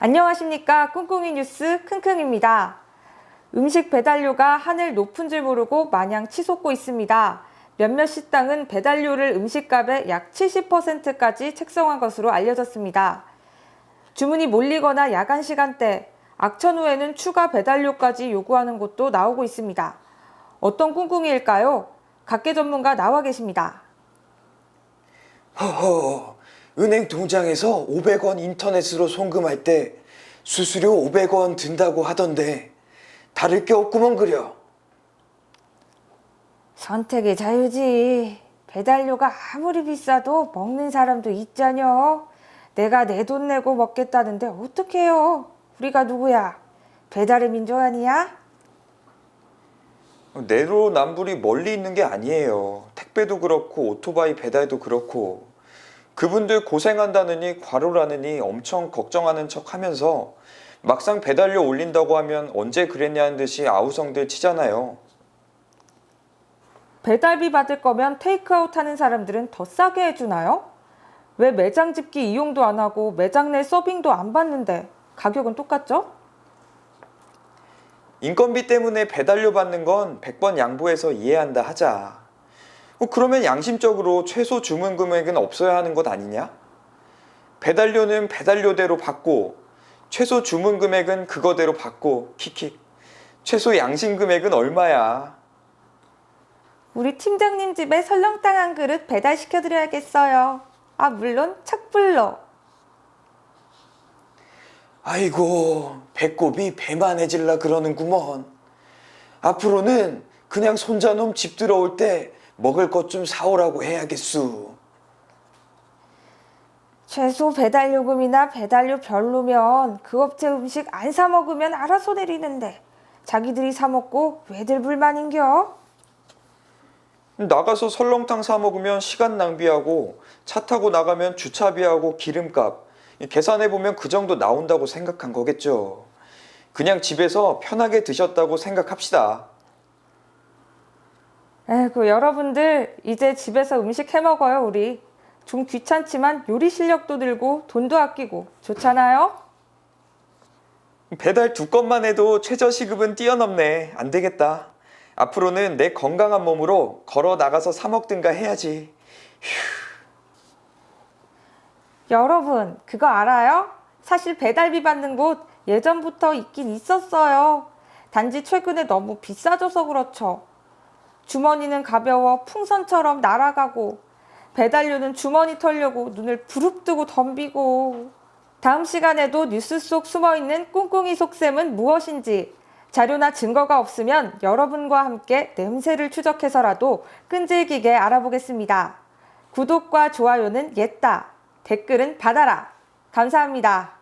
안녕하십니까. 꿍꿍이 뉴스 킁킁입니다. 음식 배달료가 하늘 높은 줄 모르고 마냥 치솟고 있습니다. 몇몇 식당은 배달료를 음식값의 약 70%까지 책정한 것으로 알려졌습니다. 주문이 몰리거나 야간 시간대, 악천 후에는 추가 배달료까지 요구하는 곳도 나오고 있습니다. 어떤 꿍꿍이일까요? 각계 전문가 나와 계십니다. 허허, 은행 통장에서 500원 인터넷으로 송금할 때 수수료 500원 든다고 하던데 다를 게 없구먼 그려. 선택의 자유지. 배달료가 아무리 비싸도 먹는 사람도 있잖여. 내가 내 돈 내고 먹겠다는데 어떡해요? 우리가 누구야? 배달의 민족 아니야? 내로남불이 멀리 있는 게 아니에요. 택배도 그렇고 오토바이 배달도 그렇고 그분들 고생한다느니 과로라느니 엄청 걱정하는 척 하면서 막상 배달료 올린다고 하면 언제 그랬냐는 듯이 아우성들 치잖아요. 배달비 받을 거면 테이크아웃 하는 사람들은 더 싸게 해주나요? 왜 매장 집기 이용도 안 하고 매장 내 서빙도 안 받는데 가격은 똑같죠? 인건비 때문에 배달료 받는 건 100번 양보해서 이해한다 하자. 어, 그러면 양심적으로 최소 주문 금액은 없어야 하는 것 아니냐? 배달료는 배달료대로 받고 최소 주문 금액은 그거대로 받고 킥킥. 최소 양심 금액은 얼마야? 우리 팀장님 집에 설렁탕 한 그릇 배달시켜 드려야겠어요. 아, 물론 착불로. 아이고, 배꼽이 배만해질라 그러는구먼. 앞으로는 그냥 손자놈 집 들어올 때 먹을 것 좀 사오라고 해야겠수. 최소 배달 요금이나 배달료 별로면 그 업체 음식 안 사 먹으면 알아서 내리는데 자기들이 사 먹고 왜들 불만인겨? 나가서 설렁탕 사 먹으면 시간 낭비하고 차 타고 나가면 주차비하고 기름값 계산해 보면 그 정도 나온다고 생각한 거겠죠. 그냥 집에서 편하게 드셨다고 생각합시다. 에이구 여러분들 이제 집에서 음식 해 먹어요 우리. 좀 귀찮지만 요리 실력도 늘고 돈도 아끼고 좋잖아요? 배달 두 건만 해도 최저 시급은 뛰어넘네. 안 되겠다. 앞으로는 내 건강한 몸으로 걸어 나가서 사 먹든가 해야지. 여러분 그거 알아요? 사실 배달비 받는 곳 예전부터 있긴 있었어요. 단지 최근에 너무 비싸져서 그렇죠. 주머니는 가벼워 풍선처럼 날아가고 배달료는 주머니 털려고 눈을 부릅뜨고 덤비고 다음 시간에도 뉴스 속 숨어있는 꿍꿍이 속셈은 무엇인지 자료나 증거가 없으면 여러분과 함께 냄새를 추적해서라도 끈질기게 알아보겠습니다. 구독과 좋아요는 옛다. 댓글은 받아라. 감사합니다.